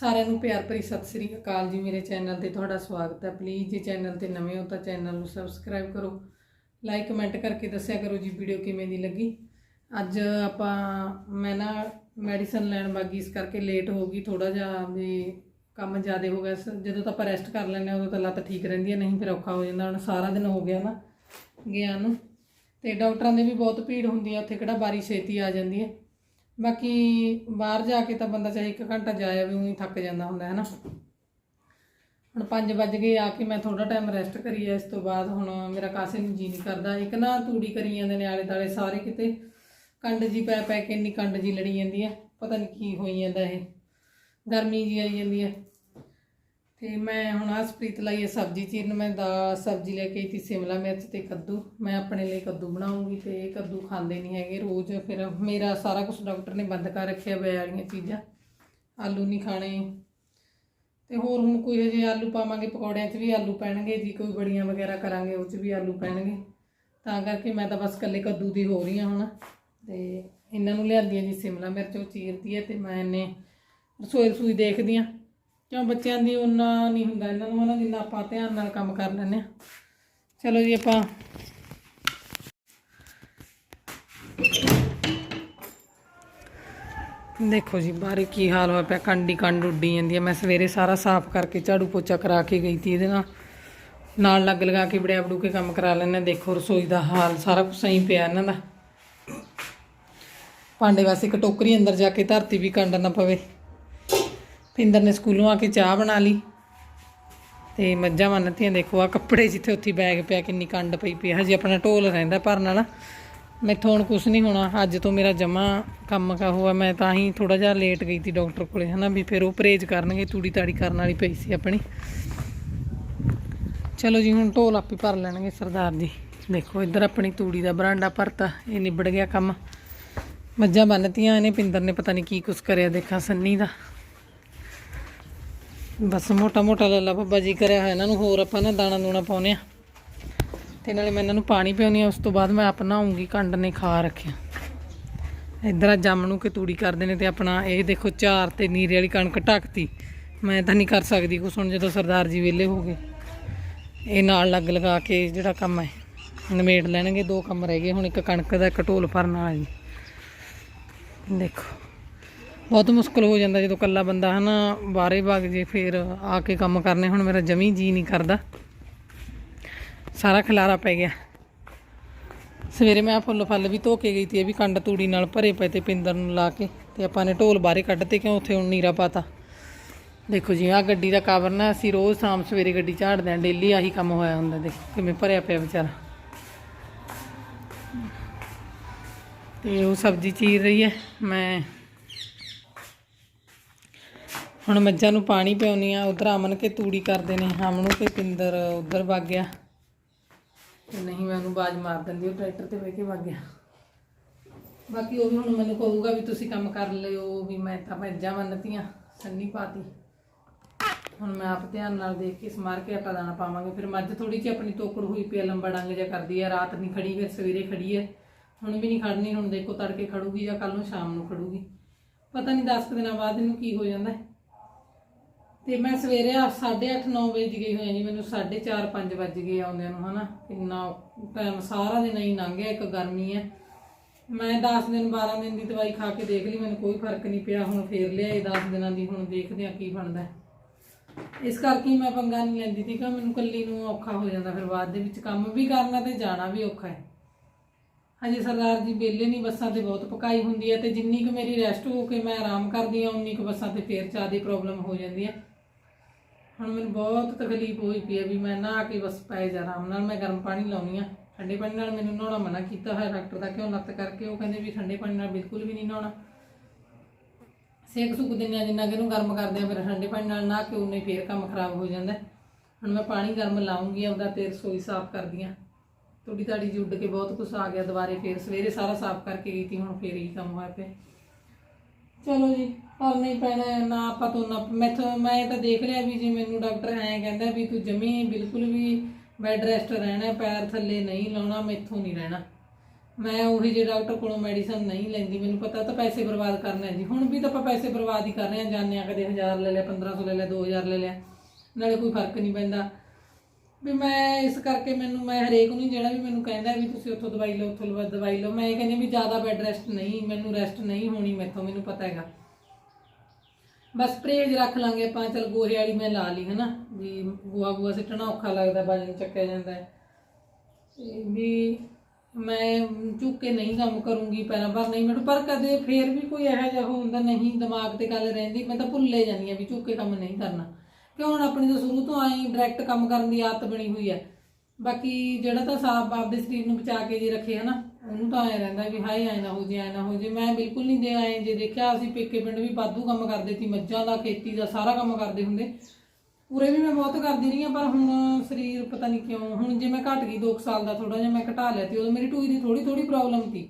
ਸਾਰਿਆਂ ਨੂੰ ਪਿਆਰ ਭਰੀ ਸਤਿ ਸ੍ਰੀ ਅਕਾਲ ਜੀ। ਮੇਰੇ ਚੈਨਲ ਤੇ ਤੁਹਾਡਾ ਸਵਾਗਤ ਹੈ। ਪਲੀਜ਼ ਜੇ ਚੈਨਲ ਤੇ ਨਵੇਂ ਹੋ ਤਾਂ ਚੈਨਲ ਨੂੰ ਸਬਸਕ੍ਰਾਈਬ ਕਰੋ। ਲਾਈਕ ਕਮੈਂਟ ਕਰਕੇ ਦੱਸਿਆ ਕਰੋ ਜੀ ਵੀਡੀਓ ਕਿਵੇਂ ਦੀ ਲੱਗੀ। ਅੱਜ ਆਪਾਂ, ਮੈਂ ਨਾ ਮੈਡੀਸਨ ਲੈਣ ਬਾਗੀ ਇਸ ਕਰਕੇ ਲੇਟ ਹੋ ਗਈ। ਥੋੜਾ ਜਿਹਾ ਵੀ ਕੰਮ ਜ਼ਿਆਦਾ ਹੋ ਗਿਆ। ਸ- ਜਦੋਂ ਤਾਂ ਆਪਾਂ ਰੈਸਟ ਕਰ ਲੈਂਦੇ ਹਾਂ, ਉਦੋਂ ਤਾਂ ਲੱਤ ਠੀਕ ਰਹਿੰਦੀ ਹੈ, ਨਹੀਂ ਫਿਰ ਔਖਾ ਹੋ ਜਾਂਦਾ। ਹੁਣ ਸਾਰਾ ਦਿਨ ਹੋ ਗਿਆ ਨਾ, ਗਿਆ ਨੂੰ। ਤੇ ਡਾਕਟਰਾਂ ਦੇ ਵੀ ਬਹੁਤ ਭੀੜ ਹੁੰਦੀ ਆ ਉੱਥੇ ਕਿਹੜਾ ਬਾਰੀ ਛੇਤੀ ਆ ਜਾਂਦੀ ਹੈ। ਬਾਕੀ ਬਾਹਰ ਜਾ ਕੇ ਤਾਂ ਬੰਦਾ ਚਾਹੇ 1 ਘੰਟਾ ਜਾਇਆ ਵੀ ਉਹੀ ਥੱਕ ਜਾਂਦਾ ਹੁੰਦਾ ਹੈ ਨਾ ਹੁਣ 5 ਵੱਜ ਗਏ, ਆ ਕੇ ਮੈਂ ਥੋੜਾ ਟਾਈਮ ਰੈਸਟ ਕਰੀ ਆ, ਇਸ ਤੋਂ ਬਾਅਦ ਹੁਣ ਮੇਰਾ ਕਾਸੇ ਨੂੰ ਜੀ ਨਹੀਂ ਕਰਦਾ। ਇੱਕ ਨਾ ਤੂੜੀ ਕਰੀ ਜਾਂਦੇ ਨੇ ਆਲੇ ਦਾਲੇ ਸਾਰੇ ਕਿਤੇ। ਕੰਡ ਜੀ ਪੈ ਪੈ ਕੇ ਇੰਨੀ ਕੰਡ ਜੀ ਲੜੀ ਜਾਂਦੀ ਹੈ ਪਤਾ ਨਹੀਂ ਕੀ ਹੋਈ ਜਾਂਦਾ ਇਹ। ਗਰਮੀ ਜੀ ਆਈ ਜਾਂਦੀ ਹੈ ਤੇ ਮੈਂ ਹੁਣ ਹਸਪ੍ਰੀਤ ਲਈ ਇਹ ਸਬਜ਼ੀ ਚੀਰਨ, ਮੈਂ ਦਾ ਸਬਜ਼ੀ ਲੈ ਕੇ ਆਈ ਸੀ ਸ਼ਿਮਲਾ ਮਿਰਚ ਤੇ ਕੱਦੂ। ਮੈਂ ਆਪਣੇ ਲਈ ਕੱਦੂ ਬਣਾਉਂਗੀ ਤੇ ਇਹ ਕੱਦੂ ਖਾਂਦੇ ਨਹੀਂ ਹੈਗੇ ਰੋਜ਼। ਫਿਰ ਮੇਰਾ ਸਾਰਾ ਕੁਝ ਡਾਕਟਰ ਨੇ ਬੰਦ ਕਰ ਰੱਖਿਆ ਬੈ ਵਾਲੀਆਂ ਚੀਜ਼ਾਂ। ਆਲੂ ਨਹੀਂ ਖਾਣੇ। ਤੇ ਹੋਰ ਹੁਣ ਕੋਈ ਹਜੇ ਆਲੂ ਪਾਵਾਂਗੇ, ਪਕੌੜਿਆਂ 'ਚ ਵੀ ਆਲੂ ਪੈਣਗੇ। ਜੀ ਕੋਈ ਬੜੀਆਂ ਵਗੈਰਾ ਕਰਾਂਗੇ, ਉਹ 'ਚ ਵੀ ਆਲੂ ਪੈਣਗੇ। ਤਾਂ ਕਰਕੇ ਮੈਂ ਤਾਂ ਬਸ ਇਕੱਲੇ ਕੱਦੂ ਦੀ ਹੋ ਰਹੀ ਹਾਂ ਹੁਣ। ਤੇ ਇਹਨਾਂ ਨੂੰ ਲਿਆਂਦੀਆਂ ਜੀ ਸ਼ਿਮਲਾ ਮਿਰਚ, ਉਹ ਚੀਰਦੀ ਹੈ ਤੇ ਮੈਂ ਇਹਨੇ ਰਸੋਈ ਰਸੋਈ ਦੇਖਦੀ ਹਾਂ। ਕਿਉਂ ਬੱਚਿਆਂ ਦੀ ਉਹਨਾਂ ਨਹੀਂ ਹੁੰਦਾ, ਇਹਨਾਂ ਨੂੰ ਉਹਨਾਂ ਜਿੰਨਾ ਆਪਾਂ ਧਿਆਨ ਨਾਲ ਕੰਮ ਕਰ ਲੈਂਦੇ ਹਾਂ। ਚਲੋ ਜੀ ਆਪਾਂ ਦੇਖੋ ਜੀ, ਬਾਹਰ ਕੀ ਹਾਲ ਹੋਇਆ ਪਿਆ, ਕੰਡੀ ਕੰਡ ਉੱਡੀ ਜਾਂਦੀ ਹੈ। ਮੈਂ ਸਵੇਰੇ ਸਾਰਾ ਸਾਫ਼ ਕਰਕੇ ਝਾੜੂ ਪੋਚਾ ਕਰਾ ਕੇ ਗਈ ਤੀ ਇਹਦੇ ਨਾਲ। ਨਾਲ ਲੱਗ ਲਗਾ ਕੇ ਬੜਿਆ ਬੜੂ ਕੇ ਕੰਮ ਕਰਾ ਲੈਂਦੇ ਹਾਂ। ਦੇਖੋ ਰਸੋਈ ਦਾ ਹਾਲ, ਸਾਰਾ ਕੁਝ ਸਹੀ ਪਿਆ ਇਹਨਾਂ ਦਾ। ਭਾਂਡੇ ਵਾਸਤੇ ਇੱਕ ਟੋਕਰੀ ਅੰਦਰ ਜਾ ਕੇ ਧਰਤੀ ਵੀ ਕੰਡ ਨਾ ਪਵੇ। ਪਿੰਦਰ ਨੇ ਸਕੂਲੋਂ ਆ ਕੇ ਚਾਹ ਬਣਾ ਲਈ ਤੇ ਮੱਝਾਂ ਬੰਨਤੀਆਂ ਦੇਖੋ ਆ ਕੱਪੜੇ ਜਿੱਥੇ ਉੱਥੇ ਬੈਗ ਪਿਆ, ਕਿੰਨੀ ਕੰਡ ਪਈ ਪਈ ਹਜੇ ਆਪਣਾ ਢੋਲ ਰਹਿੰਦਾ ਭਰਨ ਵਾਲਾ। ਮੈਥੋਂ ਹੁਣ ਕੁਝ ਨਹੀਂ ਹੋਣਾ। ਅੱਜ ਤੋਂ ਮੇਰਾ ਜਮਾ ਕੰਮ ਕਾ ਹੋਆ। ਮੈਂ ਤਾਂ ਹੀ ਥੋੜਾ ਜਿਹਾ ਲੇਟ ਗਈ ਸੀ ਡਾਕਟਰ ਕੋਲੇ, ਹਨਾ ਵੀ ਫਿਰ ਉਹ ਪਰਹੇਜ਼ ਕਰਨਗੇ, ਤੂੜੀ ਤਾੜੀ ਕਰਨ ਵਾਲੀ ਪਈ ਸੀ ਆਪਣੀ। ਚਲੋ ਜੀ, ਹੁਣ ਢੋਲ ਆਪੇ ਭਰ ਲੈਣਗੇ ਸਰਦਾਰ ਜੀ। ਦੇਖੋ ਇੱਧਰ ਆਪਣੀ ਤੂੜੀ ਦਾ ਬਰਾਂਡਾ ਭਰਤਾ, ਇਹ ਨਿਬੜ ਗਿਆ ਕੰਮ। ਮੱਝਾਂ ਬੰਨਤੀਆਂ ਇਹਨੇ, ਪਿੰਦਰ ਨੇ ਪਤਾ ਨਹੀਂ ਕੀ ਕੁਛ ਕਰਿਆ, ਦੇਖਾਂ ਸੰਨੀ ਦਾ। ਬਸ ਮੋਟਾ ਮੋਟਾ ਲੱਲਾ ਬੱਬਾ ਜੀ ਕਰਿਆ ਹੋਇਆ ਇਹਨਾਂ ਨੂੰ, ਹੋਰ ਆਪਾਂ ਨਾ ਦਾਣਾ ਦੂਣਾ ਪਾਉਨੇ ਆ ਤੇ ਨਾਲੇ ਮੈਂ ਇਹਨਾਂ ਨੂੰ ਪਾਣੀ ਪਿਆਉਣੀ ਆ, ਉਸ ਤੋਂ ਬਾਅਦ ਮੈਂ ਆਪਣਾ ਆਉਂਗੀ ਕੰਡ ਨੇ ਖਾ ਰੱਖਿਆ। ਇਧਰ ਆ ਜੰਮ ਨੂੰ ਕਿ ਤੂੜੀ ਕਰਦੇ ਨੇ ਤੇ ਆਪਣਾ ਇਹ ਦੇਖੋ ਚਾਰ ਤੇ ਨੀਰੇ ਵਾਲੀ ਕਣਕ ਢੱਕਤੀ। ਮੈਂ ਤਾਂ ਨਹੀਂ ਕਰ ਸਕਦੀ ਕੁਛ ਹੁਣ ਜਦੋਂ ਸਰਦਾਰ ਜੀ ਵਿਹਲੇ ਹੋ ਗਏ। ਇਹ ਨਾਲ ਲੱਗ ਲਗਾ ਕੇ ਜਿਹੜਾ ਕੰਮ ਹੈ, ਨਿਮੇੜ ਲੈਣਗੇ, ਦੋ ਕੰਮ ਰਹਿ ਗਏ, ਹੁਣ ਇੱਕ ਕਣਕ ਦਾ ਇੱਕ ਢੋਲ ਭਰਨ ਵਾਲਾ ਜੀ। ਦੇਖੋ। ਬਹੁਤ ਮੁਸ਼ਕਲ ਹੋ ਜਾਂਦਾ ਜਦੋਂ ਇਕੱਲਾ ਬੰਦਾ ਹਨਾ ਬਾਰੇ ਵਗ ਜੇ ਫਿਰ ਆ ਕੇ ਕੰਮ ਕਰਨੇ, ਹੁਣ ਮੇਰਾ ਜਮੀ ਜੀ ਨਹੀਂ ਕਰਦਾ। ਸਾਰਾ ਖਲਾਰਾ ਪੈ ਗਿਆ। ਸਵੇਰੇ ਮੈਂ ਫੁੱਲ ਫਲ ਵੀ ਧੋ ਕੇ ਗਈ ਤੀ ਇਹ ਵੀ ਕੰਡ ਤੂੜੀ ਨਾਲ ਭਰੇ ਪਏ ਤੇ ਪਿੰਦਰ ਨੂੰ ਲਾ ਕੇ ਤੇ ਆਪਾਂ ਨੇ ਢੋਲ ਬਾਹਰੇ ਕੱਢਤੇ ਕਿਉਂ ਉੱਥੇ ਹੁਣ ਨੀਰਾ ਪਾਤਾ। ਦੇਖੋ ਜੀ, ਆਹ ਗੱਡੀ ਦਾ ਕਵਰ ਨਾ ਅਸੀਂ ਰੋਜ਼ ਸ਼ਾਮ ਸਵੇਰੇ ਗੱਡੀ ਝਾੜਦੇ ਆਂ ਡੇਲੀ ਆਹੀ ਕੰਮ ਹੋਇਆ ਹੁੰਦਾ ਦੇਖੋ, ਕਿਵੇਂ ਭਰਿਆ ਪਿਆ ਵਿਚਾਰਾ। ਤੇ ਉਹ ਸਬਜ਼ੀ ਚੀਰ ਰਹੀ ਹੈ, ਮੈਂ ਹੁਣ ਮੱਝਾਂ ਨੂੰ ਪਾਣੀ ਪਿਆਉਣੀ ਆ, ਉਧਰ ਅਮਨ ਕੇ ਤੂੜੀ ਕਰਦੇ ਨੇ, ਹਮ ਨੂੰ ਤੇ ਪਿੰਦਰ ਉਧਰ ਵਗ ਗਿਆ। ਤੇ ਨਹੀਂ, ਮੈਂ ਉਹਨੂੰ ਬਾਜ ਮਾਰ ਦਿੰਦੀ, ਉਹ ਟਰੈਕਟਰ ਤੇ ਬਹਿ ਕੇ ਵਗ ਗਿਆ। ਬਾਕੀ ਉਹ ਵੀ ਹੁਣ ਮੈਨੂੰ ਕਹੂਗਾ ਵੀ ਤੁਸੀਂ ਕੰਮ ਕਰ ਲਿਓ, ਵੀ ਮੈਂ ਤਾਂ ਮੱਝਾਂ ਬੰਨਤੀਆਂ ਸੰਨੀ ਪਾਤੀ। ਹੁਣ ਮੈਂ ਆਪ ਧਿਆਨ ਨਾਲ ਦੇਖ ਕੇ ਸਮਾਰ ਕੇ ਆਟਾ ਦਾਣਾ ਪਾਵਾਂਗੇ। ਫਿਰ ਮੱਝ ਥੋੜੀ ਜਿਹੀ ਆਪਣੀ ਤੋਕੜ ਹੋਈ ਪਈ ਲੰਬਾ ਡੰਗ ਜਿਹਾ ਕਰਦੀ ਆ, ਰਾਤ ਨਹੀਂ ਖੜੀ, ਫਿਰ ਸਵੇਰੇ ਖੜੀ ਹੈ ਹੁਣ ਵੀ ਨਹੀਂ ਖੜਨੀ, ਹੁਣ ਦੇਖੋ ਤੜਕੇ ਖੜੂਗੀ ਜਾਂ ਕੱਲ ਨੂੰ ਸ਼ਾਮ ਨੂੰ ਖੜੂਗੀ। ਪਤਾ ਨਹੀਂ 10 ਦਿਨਾਂ ਬਾਅਦ ਇਹਨੂੰ ਕੀ ਹੋ ਜਾਂਦਾ। ਹੈ ਤੇ ਮੈਂ ਸਵੇਰੇ 8:30 9 ਵਜੇ ਦੀ ਗਈ ਹੋਈ ਜੀ, ਮੈਨੂੰ 4:30 5 ਵੱਜ ਗਏ ਆਉਂਦਿਆਂ ਨੂੰ, ਹਨਾ। ਇੰਨਾ ਟਾਈਮ ਸਾਰਾ ਦਿਨ ਹੀ ਲੰਘ ਗਿਆ ਇੱਕ ਗਰਮੀ ਹੈ ਮੈਂ 10 ਦਿਨ 12 ਦਿਨ ਦੀ ਦਵਾਈ ਖਾ ਕੇ ਦੇਖ ਲਈ, ਮੈਨੂੰ ਕੋਈ ਫ਼ਰਕ ਨਹੀਂ ਪਿਆ, ਹੁਣ ਫੇਰ ਲਿਆਏ 10 ਦਿਨਾਂ ਦੀ, ਹੁਣ ਦੇਖਦੇ ਆ ਕੀ ਬਣਦਾ। ਇਸ ਕਰਕੇ ਮੈਂ ਪੰਗਾ ਨਹੀਂ ਲੈਂਦੀ ਸੀ ਕਿ ਮੈਨੂੰ ਕੱਲੀ ਨੂੰ ਔਖਾ ਹੋ ਜਾਂਦਾ, ਫਿਰ ਬਾਅਦ ਦੇ ਵਿੱਚ ਕੰਮ ਵੀ ਕਰਨਾ ਤੇ ਜਾਣਾ ਵੀ ਔਖਾ ਹੈ। ਹਜੇ ਸਰਦਾਰ ਜੀ ਵਿਹਲੇ ਨਹੀਂ, ਬੱਸਾਂ ਤੇ ਬਹੁਤ ਪਕਾਈ ਹੁੰਦੀ ਹੈ ਤੇ ਜਿੰਨੀ ਕੁ ਮੇਰੀ ਰੈਸਟ ਹੋ ਕੇ ਮੈਂ ਆਰਾਮ ਕਰਦੀ ਹਾਂ, ਉਨੀ ਕੁ ਬੱਸਾਂ ਤੇ ਫੇਰ ਦੀ ਪ੍ਰੋਬਲਮ ਹੋ ਜਾਂਦੀ ਹੈ। ਹੁਣ ਮੈਨੂੰ ਬਹੁਤ ਤਕਲੀਫ ਹੋਈ ਪਈ ਹੈ ਵੀ ਮੈਂ ਨਹਾ ਕੇ ਬਸ ਪੈ ਜਾ ਆਰਾਮ ਨਾਲ, ਮੈਂ ਗਰਮ ਪਾਣੀ ਲਾਉਣੀ ਆ। ਠੰਡੇ ਪਾਣੀ ਨਾਲ ਮੈਨੂੰ ਨਹਾਉਣਾ ਮਨਾ ਕੀਤਾ ਹੋਇਆ, ਡਾਕਟਰ ਦਾ ਕਿਉਂ ਲੱਤ ਕਰਕੇ, ਉਹ ਕਹਿੰਦੇ ਵੀ ਠੰਡੇ ਪਾਣੀ ਨਾਲ ਬਿਲਕੁਲ ਵੀ ਨਹੀਂ ਨਹਾਉਣਾ। ਸੇਕ ਸੁੱਕ ਦਿੰਦੇ ਆ, ਜਿੰਨਾ ਕਿ ਇਹਨੂੰ ਗਰਮ ਕਰਦੇ ਆ, ਫਿਰ ਠੰਡੇ ਪਾਣੀ ਨਾਲ ਨਹਾ ਕੇ ਉਨੇ ਫੇਰ ਕੰਮ ਖਰਾਬ ਹੋ ਜਾਂਦਾ। ਹੁਣ ਮੈਂ ਪਾਣੀ ਗਰਮ ਲਾਉਂਗੀ, ਆਪਦਾ ਤੇ ਰਸੋਈ ਸਾਫ਼ ਕਰਦੀ ਆ। ਥੋੜੀ ਤਾੜੀ ਜੀ ਕੇ ਬਹੁਤ ਕੁਛ ਆ ਗਿਆ, ਦੁਬਾਰੇ ਫੇਰ ਸਵੇਰੇ ਸਾਰਾ ਸਾਫ਼ ਕਰਕੇ ਗਈ ਤੀ, ਹੁਣ ਫੇਰ ਹੀ ਕੰਮ ਹੋਇਆ ਪਿਆ। ਚਲੋ ਜੀ ਕਰਨਾ ਹੀ ਪੈਣਾ ਹੈ, ਨਾ ਆਪਾਂ ਤੋਂ ਨਾ ਮੈਥੋਂ ਮੈਂ ਤਾਂ ਦੇਖ ਲਿਆ ਵੀ ਜੇ ਮੈਨੂੰ ਡਾਕਟਰ ਐਂ ਕਹਿੰਦਾ ਵੀ ਤੂੰ ਜਮੀ ਬਿਲਕੁਲ ਵੀ ਬੈੱਡ ਰੈਸਟ ਰਹਿਣਾ ਪੈਰ ਥੱਲੇ ਨਹੀਂ ਲਾਉਣਾ ਮੈਥੋਂ ਨਹੀਂ ਰਹਿਣਾ। ਮੈਂ ਉਹੀ ਜੇ ਡਾਕਟਰ ਕੋਲੋਂ ਮੈਡੀਸਨ ਨਹੀਂ ਲੈਂਦੀ ਮੈਨੂੰ ਪਤਾ ਤਾਂ ਪੈਸੇ ਬਰਬਾਦ ਕਰਨੇ ਜੀ। ਹੁਣ ਵੀ ਤਾਂ ਆਪਾਂ ਪੈਸੇ ਬਰਬਾਦ ਹੀ ਕਰ ਰਹੇ ਹਾਂ ਜਾਂਦੇ ਹਾਂ ਕਦੇ 1000 ਲੈ ਲਿਆ 1500 ਲੈ ਲਿਆ 2000 ਲੈ ਲਿਆ। ਨਾਲੇ ਕੋਈ ਫ਼ਰਕ ਨਹੀਂ ਪੈਂਦਾ। ਵੀ ਮੈਂ ਇਸ ਕਰਕੇ ਮੈਨੂੰ, ਮੈਂ ਹਰੇਕ ਨੂੰ ਜਿਹੜਾ ਵੀ ਮੈਨੂੰ ਕਹਿੰਦਾ ਵੀ ਤੁਸੀਂ ਉੱਥੋਂ ਦਵਾਈ ਲਓ, ਉੱਥੋਂ ਲਵਾ- ਦਵਾਈ ਲਓ, ਮੈਂ ਇਹ ਕਹਿੰਦੀ ਵੀ ਜ਼ਿਆਦਾ ਬੈੱਡ ਰੈਸਟ ਨਹੀਂ, ਮੈਨੂੰ ਰੈਸਟ ਨਹੀਂ ਹੋਣੀ ਮੈਥੋਂ, ਮੈਨੂੰ ਪਤਾ ਹੈਗਾ। ਬਸ ਪਰਹੇਜ ਰੱਖ ਲਾਂਗੇ ਆਪਾਂ, ਚਲ ਗੋਹੇ ਵਾਲੀ ਮੈਂ ਲਾ ਲਈ, ਹਨਾ? ਵੀ ਗੋਹਾ ਗੋਹਾ ਸਿੱਟਣਾ ਔਖਾ ਲੱਗਦਾ ਵਜਨ ਚੱਕਿਆ ਜਾਂਦਾ ਹੈ। ਵੀ ਮੈਂ ਝੁੱਕ ਕੇ ਨਹੀਂ ਕੰਮ ਕਰੂੰਗੀ ਪਹਿਲਾਂ ਪਰ ਨਹੀਂ ਮੈਨੂੰ ਪਰ ਕਦੇ ਫੇਰ ਵੀ ਕੋਈ ਇਹੋ ਜਿਹਾ ਹੁੰਦਾ, ਨਹੀਂ, ਦਿਮਾਗ ਤੇ ਗੱਲ ਰਹਿੰਦੀ, ਮੈਂ ਤਾਂ ਭੁੱਲੇ ਜਾਂਦੀ ਆ ਵੀ ਝੁੱਕ ਕੇ ਕੰਮ ਨਹੀਂ ਕਰਨਾ। ਕਿ ਹੁਣ ਆਪਣੀ ਤਾਂ ਸ਼ੁਰੂ ਤੋਂ ਆਈ ਡਾਇਰੈਕਟ ਕੰਮ ਕਰਨ ਦੀ ਆਦਤ ਬਣੀ ਹੋਈ ਹੈ ਬਾਕੀ ਜਿਹੜਾ ਤਾਂ ਸਾਫ਼ ਆਪਦੇ ਸਰੀਰ ਨੂੰ ਬਚਾ ਕੇ ਜੇ ਰੱਖੇ ਹਨਾ, ਉਹਨੂੰ ਤਾਂ ਐ ਰਹਿੰਦਾ ਵੀ ਹਾਏ ਐ ਨਾ ਹੋ ਜੇ, ਐ ਨਾ ਹੋ ਜੇ। ਮੈਂ ਬਿਲਕੁਲ ਨਹੀਂ ਦੇ ਆਏ, ਜੇ ਦੇਖਿਆ ਅਸੀਂ ਪੇਕੇ ਪਿੰਡ ਵੀ ਵਾਧੂ ਕੰਮ ਕਰਦੇ ਸੀ, ਮੱਝਾਂ ਦਾ, ਖੇਤੀ ਦਾ, ਸਾਰਾ ਕੰਮ ਕਰਦੇ ਹੁੰਦੇ। ਉਰੇ ਵੀ ਮੈਂ ਬਹੁਤ ਕਰਦੀ ਰਹੀ ਹਾਂ, ਪਰ ਹੁਣ ਸਰੀਰ ਪਤਾ ਨਹੀਂ ਕਿਉਂ, ਹੁਣ ਜੇ ਮੈਂ ਘਟ ਗਈ 2 ਸਾਲ ਦਾ ਥੋੜਾ ਜਿਹਾ ਮੈਂ ਘਟਾ ਲਿਆ ਤੇ ਉਦੋਂ ਮੇਰੀ ਟੂਈ ਦੀ ਥੋੜੀ ਥੋੜੀ ਪ੍ਰੋਬਲਮ ਸੀ।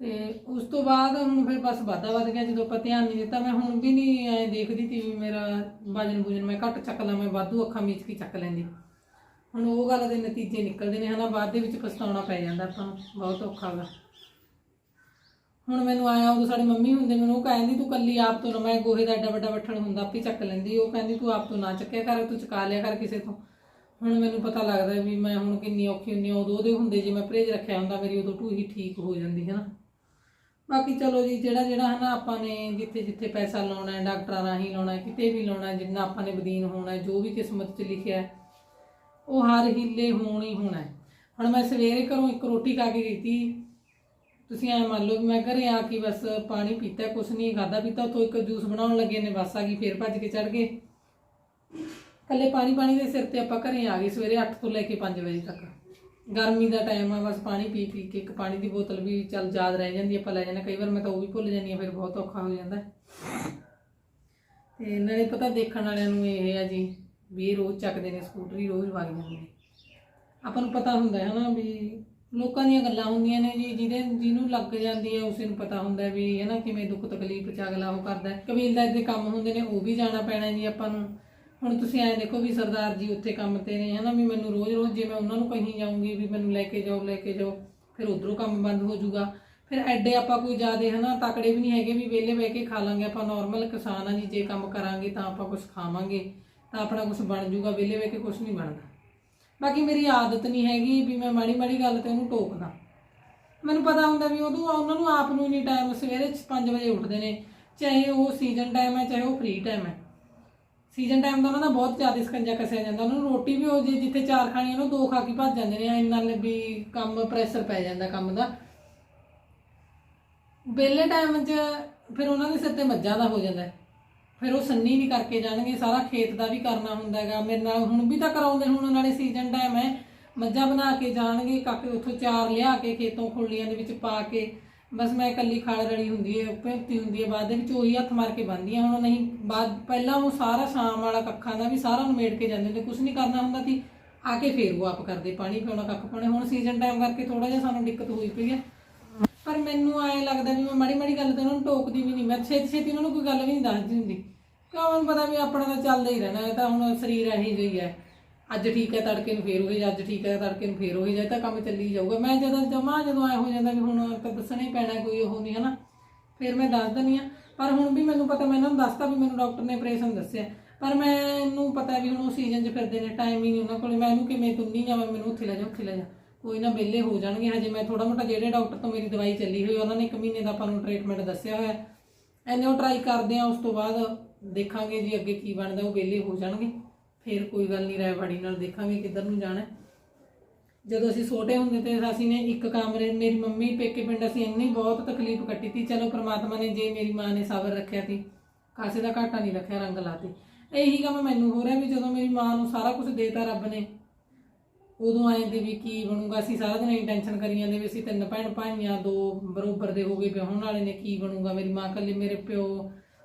ਤੇ ਉਸ ਤੋਂ ਬਾਅਦ ਹੁਣ ਫਿਰ ਬਸ ਵਾਧਾ ਵੱਧ ਗਿਆ, ਜਦੋਂ ਆਪਾਂ ਧਿਆਨ ਨਹੀਂ ਦਿੱਤਾ, ਮੈਂ ਹੁਣ ਵੀ ਨਹੀਂ ਐ ਦੇਖਦੀ ਤੀ ਵੀ ਮੇਰਾ ਵਜਨ ਵੁਜਨ ਮੈਂ ਘੱਟ ਚੱਕ ਲਾਂ, ਮੈਂ ਵਾਧੂ ਅੱਖਾਂ ਮੀਚ ਕੇ ਚੱਕ ਲੈਂਦੀ। ਹੁਣ ਉਹ ਗੱਲ ਦੇ ਨਤੀਜੇ ਨਿਕਲਦੇ ਨੇ, ਹਨਾ, ਬਾਅਦ ਦੇ ਵਿੱਚ ਪਛਤਾਉਣਾ ਪੈ ਜਾਂਦਾ ਆਪਾਂ ਨੂੰ, ਬਹੁਤ ਔਖਾ ਵਾ ਹੁਣ ਮੈਨੂੰ ਆਇਆ, ਉਦੋਂ ਸਾਡੇ ਮੰਮੀ ਹੁੰਦੇ ਮੈਨੂੰ ਉਹ ਕਹਿੰਦੀ, ਤੂੰ ਕੱਲੀ ਆਪ ਤੋਂ ਨਾ, ਮੈਂ ਗੋਹੇ ਦਾ ਐਡਾ ਵੱਡਾ ਬੱਠਲ ਹੁੰਦਾ, ਆਪੇ ਚੱਕ ਲੈਂਦੀ। ਉਹ ਕਹਿੰਦੀ, ਤੂੰ ਆਪ ਤੋਂ ਨਾ ਚੱਕਿਆ ਕਰ, ਤੂੰ ਚੁਕਾ ਲਿਆ ਕਰ ਕਿਸੇ ਤੋਂ। ਹੁਣ ਮੈਨੂੰ ਪਤਾ ਲੱਗਦਾ ਵੀ ਮੈਂ ਹੁਣ ਕਿੰਨੀ ਔਖੀ ਹੁੰਦੀ ਆ ਉਦੋਂ ਉਹਦੇ ਹੁੰਦੇ ਜੇ ਮੈਂ ਪਰਹੇਜ ਰੱਖਿਆ ਹੁੰਦਾ, ਮੇਰੀ ਉਦੋਂ ਟੂ ਹੀ ਠੀਕ ਹੋ ਜਾਂਦੀ ਹੈ ਨਾ ਬਾਕੀ ਚਲੋ ਜੀ, ਜਿਹੜਾ ਜਿਹੜਾ ਹਨਾ ਆਪਾਂ ਨੇ ਜਿੱਥੇ ਜਿੱਥੇ ਪੈਸਾ ਲਾਉਣਾ ਹੈ, ਡਾਕਟਰਾਂ ਰਾਹੀਂ ਲਾਉਣਾ ਹੈ, ਕਿਤੇ ਵੀ ਲਾਉਣਾ ਹੈ, ਜਿੰਨਾ ਆਪਾਂ ਨੇ ਬਦੀਨ ਹੋਣਾ ਹੈ, ਜੋ ਵੀ ਕਿਸਮਤ 'ਚ ਲਿਖਿਆ ਹੈ, ਉਹ ਹਰ ਹੀਲੇ ਹੋਣ ਹੀ ਹੋਣਾ ਹੈ। ਹੁਣ ਮੈਂ ਸਵੇਰੇ ਘਰੋਂ ਇੱਕ ਰੋਟੀ ਖਾ ਕੇ ਗਈ ਤੀ ਤੁਸੀਂ ਐ ਮੰਨ ਲਓ ਵੀ ਮੈਂ ਘਰੇ ਆ ਕੇ ਬਸ ਪਾਣੀ ਪੀਤਾ, ਕੁਛ ਨਹੀਂ ਖਾਦਾ ਪੀਤਾ ਉਤੋਂ ਇੱਕ ਜੂਸ ਬਣਾਉਣ ਲੱਗੇ ਨੇ, ਬਸ ਆ ਗਈ, ਫੇਰ ਭੱਜ ਕੇ ਚੜ ਗਏ। ਕੱਲੇ ਪਾਣੀ ਪਾਣੀ ਦੇ ਸਿਰ ਤੇ ਆਪਾਂ ਘਰੇ ਆ ਗਏ ਸਵੇਰੇ 8 ਤੋਂ ਲੈ ਕੇ 5 ਵਜੇ ਤੱਕ। ਗਰਮੀ ਦਾ ਟਾਈਮ ਆ ਬਸ ਪਾਣੀ ਪੀ ਪੀ ਕੇ ਇੱਕ ਪਾਣੀ ਦੀ ਬੋਤਲ ਵੀ ਚੱਲ ਯਾਦ ਰਹਿ ਜਾਂਦੀ ਆ, ਆਪਾਂ ਲੈ ਜਾਂਦੇ ਕਈ ਵਾਰ ਮੈਂ ਤਾਂ ਉਹ ਵੀ ਭੁੱਲ ਜਾਂਦੀ ਆ ਫਿਰ ਬਹੁਤ ਔਖਾ ਹੋ ਜਾਂਦਾ। ਹੈ। ਤੇ ਨਾਲੇ ਪਤਾ ਦੇਖਣ ਵਾਲਿਆਂ ਨੂੰ ਇਹ ਆ ਜੀ ਵੀ ਇਹ ਰੋਜ਼ ਚੱਕਦੇ ਨੇ ਸਕੂਟਰੀ ਰੋਜ਼ ਵਗ ਜਾਂਦੇ ਨੇ। ਆਪਾਂ ਨੂੰ ਪਤਾ ਹੁੰਦਾ ਹੈ ਨਾ ਵੀ ਲੋਕਾਂ ਦੀਆਂ ਗੱਲਾਂ ਹੁੰਦੀਆਂ ਨੇ ਜੀ ਜਿਹਦੇ ਜਿਹਨੂੰ ਲੱਗ ਜਾਂਦੀ ਹੈ ਉਸੇ ਨੂੰ ਪਤਾ ਹੁੰਦਾ ਵੀ ਹੈ ਨਾ ਕਿਵੇਂ ਦੁੱਖ ਤਕਲੀਫ ਚ ਅਗਲਾ ਉਹ ਕਰਦਾ ਕਬੀਲਦਾਰ ਦੇ ਕੰਮ ਹੁੰਦੇ ਨੇ ਉਹ ਵੀ ਜਾਣਾ ਪੈਣਾ ਜੀ ਆਪਾਂ ਨੂੰ। ਹੁਣ ਤੁਸੀਂ ਐਂ ਦੇਖੋ ਵੀ ਸਰਦਾਰ ਜੀ ਉੱਥੇ ਕੰਮ ਤੇ ਨੇ ਹੈ ਨਾ ਵੀ ਮੈਨੂੰ ਰੋਜ਼-ਰੋਜ਼ ਜੇ ਮੈਂ ਉਹਨਾਂ ਨੂੰ ਕਹੀ ਜਾਊਂਗੀ ਵੀ ਮੈਨੂੰ ਲੈ ਕੇ ਜਾਓ, ਲੈ ਕੇ ਜਾਓ, ਫਿਰ ਉਧਰੋਂ ਕੰਮ ਬੰਦ ਹੋ ਜਾਊਗਾ। ਫਿਰ ਐਡੇ ਆਪਾਂ ਕੋਈ ਜ਼ਿਆਦੇ, ਹਨਾ, ਤਕੜੇ ਵੀ ਨਹੀਂ ਹੈਗੇ ਵੀ ਵਿਹਲੇ ਬਹਿ ਕੇ ਖਾ ਲਾਂਗੇ, ਆਪਾਂ ਨਾਰਮਲ ਕਿਸਾਨ ਆ ਜੀ, ਜੇ ਕੰਮ ਕਰਾਂਗੇ ਤਾਂ ਆਪਾਂ ਕੁਝ ਖਾਵਾਂਗੇ, ਤਾਂ ਆਪਣਾ ਕੁਝ ਬਣ ਜਾਊਗਾ, ਵਿਹਲੇ ਬਹਿ ਕੇ ਕੁਝ ਨਹੀਂ ਬਣਦਾ। ਬਾਕੀ ਮੇਰੀ ਆਦਤ ਨਹੀਂ ਹੈਗੀ ਵੀ ਮੈਂ ਮਾੜੀ ਮਾੜੀ ਗੱਲ ਤੇ ਉਹਨੂੰ ਟੋਕਦਾ। ਮੈਨੂੰ ਪਤਾ ਹੁੰਦਾ ਵੀ ਉਦੋਂ ਉਹਨਾਂ ਨੂੰ ਆਪ ਨੂੰ ਨਹੀਂ ਟਾਈਮ ਸਵੇਰੇ 5 ਵਜੇ ਉੱਠਦੇ ਨੇ, ਚਾਹੇ ਉਹ ਸੀਜ਼ਨ ਟਾਈਮ ਹੈ, ਚਾਹੇ ਉਹ ਫ੍ਰੀ ਟਾਈਮ ਹੈ। ਸੀਜ਼ਨ ਟਾਈਮ ਦਾ ਉਹਨਾਂ ਦਾ ਬਹੁਤ ਜ਼ਿਆਦਾ ਸਕੰਜਾ ਕਸਿਆ ਜਾਂਦਾ। ਉਹਨਾਂ ਨੂੰ ਰੋਟੀ ਵੀ ਉਹ ਜੇ ਜਿੱਥੇ ਚਾਰ ਖਾਣੀ ਉਹਨੂੰ ਦੋ ਖਾ ਕੇ ਭੱਜ ਜਾਂਦੇ ਨੇ ਇੰਨਾ ਵੀ ਕੰਮ ਪ੍ਰੈਸ਼ਰ ਪੈ ਜਾਂਦਾ ਕੰਮ ਦਾ। ਵਿਹਲੇ ਟਾਈਮ 'ਚ ਫਿਰ ਉਹਨਾਂ ਦੇ ਸਿਰ ਤੇ ਮੱਝਾਂ ਦਾ ਹੋ ਜਾਂਦਾ। ਫਿਰ ਉਹ ਸੰਨੀ ਵੀ ਕਰਕੇ ਜਾਣਗੇ, ਸਾਰਾ ਖੇਤ ਦਾ ਵੀ ਕਰਨਾ ਹੁੰਦਾ ਹੈਗਾ। ਮੇਰੇ ਨਾਲ ਹੁਣ ਵੀ ਤਾਂ ਕਰਾਉਂਦੇ ਹੁਣ ਉਹਨਾਂ ਨੇ ਸੀਜ਼ਨ ਟਾਈਮ ਹੈ ਮੱਝਾਂ ਬਣਾ ਕੇ ਜਾਣਗੇ ਕਾਕੇ ਉੱਥੋਂ ਚਾਰ ਲਿਆ ਕੇ ਖੇਤੋਂ ਖੁਰਲੀਆਂ ਦੇ ਵਿੱਚ ਪਾ ਕੇ। ਬਸ ਮੈਂ ਇਕੱਲੀ ਖਾਲ ਰਲੀ ਹੁੰਦੀ ਹੈ ਭਿੰਤੀ ਹੁੰਦੀ ਹੈ, ਬਾਅਦ ਦੇ ਵਿੱਚ ਉਹੀ ਹੱਥ ਮਾਰ ਕੇ ਬੰਨ੍ਹਦੀਆਂ ਹੁਣ ਨਹੀਂ, ਬਾਅਦ, ਪਹਿਲਾਂ ਉਹ ਸਾਰਾ ਸ਼ਾਮ ਵਾਲਾ ਕੱਖਾਂ ਦਾ ਵੀ ਸਾਰਾ ਨਿਮੇੜ ਕੇ ਜਾਂਦੇ ਹੁੰਦੇ। ਕੁਝ ਨਹੀਂ ਕਰਨਾ ਹੁੰਦਾ ਸੀ। ਆ ਕੇ ਫੇਰ ਉਹ ਆਪ ਕਰਦੇ, ਪਾਣੀ ਪਿਉਣਾ, ਕੱਖ ਪਾਉਣੇ। ਹੁਣ ਸੀਜ਼ਨ ਟਾਈਮ ਕਰਕੇ ਥੋੜਾ ਜਿਹਾ ਸਾਨੂੰ ਦਿੱਕਤ ਹੋਈ ਪਈ ਹੈ। ਪਰ ਮੈਨੂੰ ਐਂ ਲੱਗਦਾ ਵੀ ਮੈਂ ਮਾੜੀ ਮਾੜੀ ਗੱਲ ਤੇ ਉਹਨਾਂ ਨੂੰ ਟੋਕਦੀ ਵੀ ਨਹੀਂ। ਮੈਂ ਛੇਤੀ ਛੇਤੀ ਉਹਨਾਂ ਨੂੰ ਕੋਈ ਗੱਲ ਵੀ ਨਹੀਂ ਦੱਸਦੀ ਹੁੰਦੀ। ਕਿਉਂ? ਮੈਨੂੰ ਪਤਾ ਵੀ ਆਪਣਾ ਤਾਂ ਚੱਲਦਾ ਹੀ ਰਹਿਣਾ, ਇਹ ਤਾਂ ਹੁਣ ਸਰੀਰ ਇਹੀ ਜਿਹੀ ਹੈ। ਅੱਜ ਠੀਕ ਹੈ, ਤੜਕੇ ਨੂੰ ਫੇਰ ਹੋਈ ਅੱਜ ਠੀਕ ਹੈ, ਤੜਕੇ ਨੂੰ ਫੇਰ ਹੋਈ ਜਾਏ ਤਾਂ ਕੰਮ ਚੱਲੀ ਜਾਊਗਾ। ਮੈਂ ਜਦੋਂ ਜਮਾ ਜਦੋਂ ਐ ਹੋ ਜਾਂਦਾ ਵੀ ਹੁਣ ਤਾਂ ਦੱਸਣਾ ਹੀ ਪੈਣਾ, ਕੋਈ ਉਹ ਨਹੀਂ, ਹਨਾ? ਫਿਰ ਮੈਂ ਦੱਸ ਦਿੰਦੀ ਆ ਪਰ ਹੁਣ ਵੀ ਮੈਨੂੰ ਪਤਾ, ਮੈਂ ਇਹਨਾਂ ਨੂੰ ਦੱਸਤਾ ਵੀ ਮੈਨੂੰ ਡਾਕਟਰ ਨੇ ਆਪਰੇਸ਼ਨ ਦੱਸਿਆ। ਪਰ ਮੈਨੂੰ ਪਤਾ ਵੀ ਹੁਣ ਉਹ ਸੀਜ਼ਨ 'ਚ ਫਿਰਦੇ ਨੇ ਟਾਈਮ ਹੀ ਨਹੀਂ ਉਹਨਾਂ ਕੋਲ। ਮੈਂ ਇਹਨੂੰ ਕਿਵੇਂ ਤੁੰਨੀ ਜਾਵਾਂ, ਮੈਨੂੰ ਉੱਥੇ ਲੈ ਜਾ ਉੱਥੇ ਲੈ ਜਾ ਕੋਈ ਨਾ ਵਿਹਲੇ ਹੋ ਜਾਣਗੇ, ਹਜੇ ਮੈਂ ਥੋੜਾ ਮੋਟਾ ਜਿਹੜੇ ਡਾਕਟਰ ਤੋਂ ਮੇਰੀ ਦਵਾਈ ਚੱਲੀ ਹੋਈ, ਉਹਨਾਂ ਨੇ ਇੱਕ ਮਹੀਨੇ ਦਾ ਆਪਾਂ ਨੂੰ ਟ੍ਰੀਟਮੈਂਟ ਦੱਸਿਆ ਹੋਇਆ। ਹੈ। ਐਨੇ ਉਹ ਟਰਾਈ ਕਰਦੇ ਆ, ਉਸ ਤੋਂ ਬਾਅਦ ਦੇਖਾਂਗੇ ਜੀ ਅੱਗੇ ਕੀ ਬਣਦਾ, ਉਹ ਵਿਹਲੇ ਹੋ ਜਾਣਗੇ। ਫਿਰ ਕੋਈ ਗੱਲ ਨਹੀਂ ਰਾਇਵਾੜੀ ਨਾਲ ਦੇਖਾਂਗੇ ਕਿੱਧਰ ਨੂੰ ਜਾਣਾ ਹੈ। ਜਦੋਂ ਅਸੀਂ ਛੋਟੇ ਹੁੰਦੇ ਤੇ ਅਸੀਂ ਨੇ ਇੱਕ ਕਮਰੇ, ਮੇਰੀ ਮੰਮੀ ਪੇਕੇ ਪਿੰਡ ਅਸੀਂ ਇੰਨੀ ਬਹੁਤ ਤਕਲੀਫ ਕੱਟੀ ਤੀ, ਚਲੋ ਪ੍ਰਮਾਤਮਾ ਨੇ ਜੇ ਮੇਰੀ ਮਾਂ ਨੇ ਸਬਰ ਰੱਖਿਆ ਤੀ, ਕਾਸੇ ਦਾ ਘਾਟਾ ਨਹੀਂ ਰੱਖਿਆ, ਰੰਗ ਲਾਤੇ ਇਹੀ ਕੰਮ ਮੈਨੂੰ ਹੋ ਰਿਹਾ ਵੀ ਜਦੋਂ ਮੇਰੀ ਮਾਂ ਨੂੰ ਸਾਰਾ ਕੁਝ ਦੇਤਾ ਰੱਬ ਨੇ, ਉਦੋਂ ਆਏ ਤੇ ਵੀ ਕੀ ਬਣੂਗਾ, ਅਸੀਂ ਸਾਰਾ ਦਿਨ ਟੈਨਸ਼ਨ ਕਰੀ ਜਾਂਦੇ ਵੀ ਅਸੀਂ ਤਿੰਨ ਭੈਣ ਭਾਈਆਂ, ਦੋ ਬਰੋਬਰ ਦੇ ਹੋ ਗਏ, ਵਿਆਹਣ ਵਾਲੇ ਨੇ ਕੀ ਬਣੂਗਾ, ਮੇਰੀ ਮਾਂ ਕੱਲੀ ਮੇਰੇ ਪਿਓ,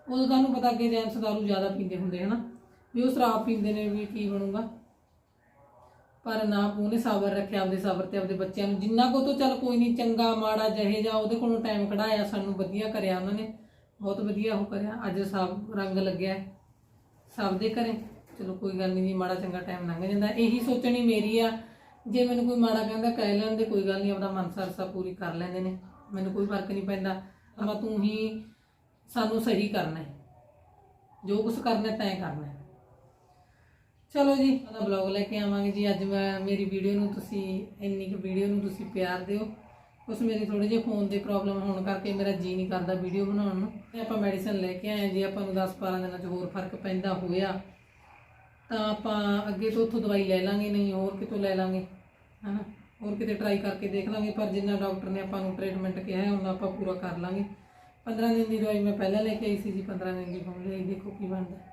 ਉਦੋਂ ਤੁਹਾਨੂੰ ਪਤਾ ਅੱਗੇ ਜੈਂਟਸ ਦਾਰੂ ਜ਼ਿਆਦਾ ਪੀਂਦੇ ਹੁੰਦੇ, ਹਨਾ ਵੀ ਉਹ ਸ਼ਰਾਬ ਪੀਂਦੇ ਨੇ ਵੀ ਕੀ ਬਣੂਗਾ। ਪਰ ਨਾ ਉਹਨੇ ਸਬਰ ਰੱਖਿਆ, ਆਪਦੇ ਸਬਰ ਤੇ ਆਪਦੇ ਬੱਚਿਆਂ ਨੂੰ। ਜਿੰਨਾ ਕੋ ਤੋਂ ਚੱਲ ਕੋਈ ਨਹੀਂ ਚੰਗਾ, ਮਾੜਾ, ਜਿਹੇ ਜਾ ਉਹਦੇ ਕੋਲੋਂ ਟਾਈਮ ਕਢਾਇਆ, ਸਾਨੂੰ ਵਧੀਆ ਕਰਿਆ ਉਹਨਾਂ ਨੇ। ਬਹੁਤ ਵਧੀਆ ਉਹ ਕਰਿਆ। ਅੱਜ ਸਭ ਰੰਗ ਲੱਗਿਆ। ਸਭ ਦੇ ਘਰੇ। ਚਲੋ ਕੋਈ ਗੱਲ ਨਹੀਂ ਜੀ, ਮਾੜਾ ਚੰਗਾ ਟਾਈਮ ਲੰਘ ਜਾਂਦਾ। ਇਹੀ ਸੋਚਣੀ ਮੇਰੀ ਆ, ਜੇ ਮੈਨੂੰ ਕੋਈ ਮਾੜਾ ਕਹਿੰਦਾ ਕਹਿ ਲੈਣ ਕੋਈ ਗੱਲ ਨਹੀਂ ਆਪਣਾ ਮਨ ਸਰਸਾ ਪੂਰੀ ਕਰ ਲੈਂਦੇ ਨੇ। ਮੈਨੂੰ ਕੋਈ ਫ਼ਰਕ ਨਹੀਂ ਪੈਂਦਾ। ਅਮਾ ਤੂੰ ਹੀ ਸਾਨੂੰ ਸਹੀ ਕਰਨਾ ਹੈ। ਜੋ ਕੁਝ ਕਰਨਾ ਹੈ, ਤੈਂ ਕਰਨਾ ਹੈ। ਚਲੋ ਜੀ, ਉਹਦਾ ਬਲੌਗ ਲੈ ਕੇ ਆਵਾਂਗੇ ਜੀ। ਅੱਜ ਮੈਂ, ਮੇਰੀ ਵੀਡੀਓ ਨੂੰ ਤੁਸੀਂ, ਇੰਨੀ ਕੁ ਵੀਡੀਓ ਨੂੰ ਤੁਸੀਂ ਪਿਆਰ ਦਿਓ। ਕੁਛ ਮੇਰੀ ਥੋੜੇ ਜਿਹੇ ਫੋਨ ਦੇ ਪ੍ਰੋਬਲਮ ਹੋਣ ਕਰਕੇ ਮੇਰਾ ਜੀ ਨਹੀਂ ਕਰਦਾ ਵੀਡੀਓ ਬਣਾਉਣ ਨੂੰ। ਤੇ ਆਪਾਂ ਮੈਡੀਸਨ ਲੈ ਕੇ ਆਏ ਜੀ। ਆਪਾਂ ਨੂੰ 10-12 ਦਿਨਾਂ 'ਚ ਹੋਰ ਫ਼ਰਕ ਪੈਂਦਾ ਹੋਇਆ। ਤਾਂ ਆਪਾਂ ਅੱਗੇ ਤੋਂ ਉੱਥੋਂ ਦਵਾਈ ਲੈ ਲਾਂਗੇ, ਨਹੀਂ ਹੋਰ ਕਿਤੋਂ ਲੈ ਲਾਂਗੇ, ਹਨਾ? ਹੋਰ ਕਿਤੇ ਟਰਾਈ ਕਰਕੇ ਦੇਖ ਲਾਂਗੇ। ਪਰ ਜਿੰਨਾ ਡਾਕਟਰ ਨੇ ਆਪਾਂ ਨੂੰ ਟ੍ਰੀਟਮੈਂਟ ਕਿਹਾ ਹੈ ਉਹਨਾਂ ਆਪਾਂ ਪੂਰਾ ਕਰ ਲਾਂਗੇ। 15 ਦਿਨ ਦੀ ਦਵਾਈ ਮੈਂ ਪਹਿਲਾਂ ਲੈ ਕੇ ਆਈ ਸੀ ਜੀ। 15 ਦਿਨ ਦੀ ਹੁਣ ਲਈ, ਦੇਖੋ ਕੀ ਬਣਦਾ।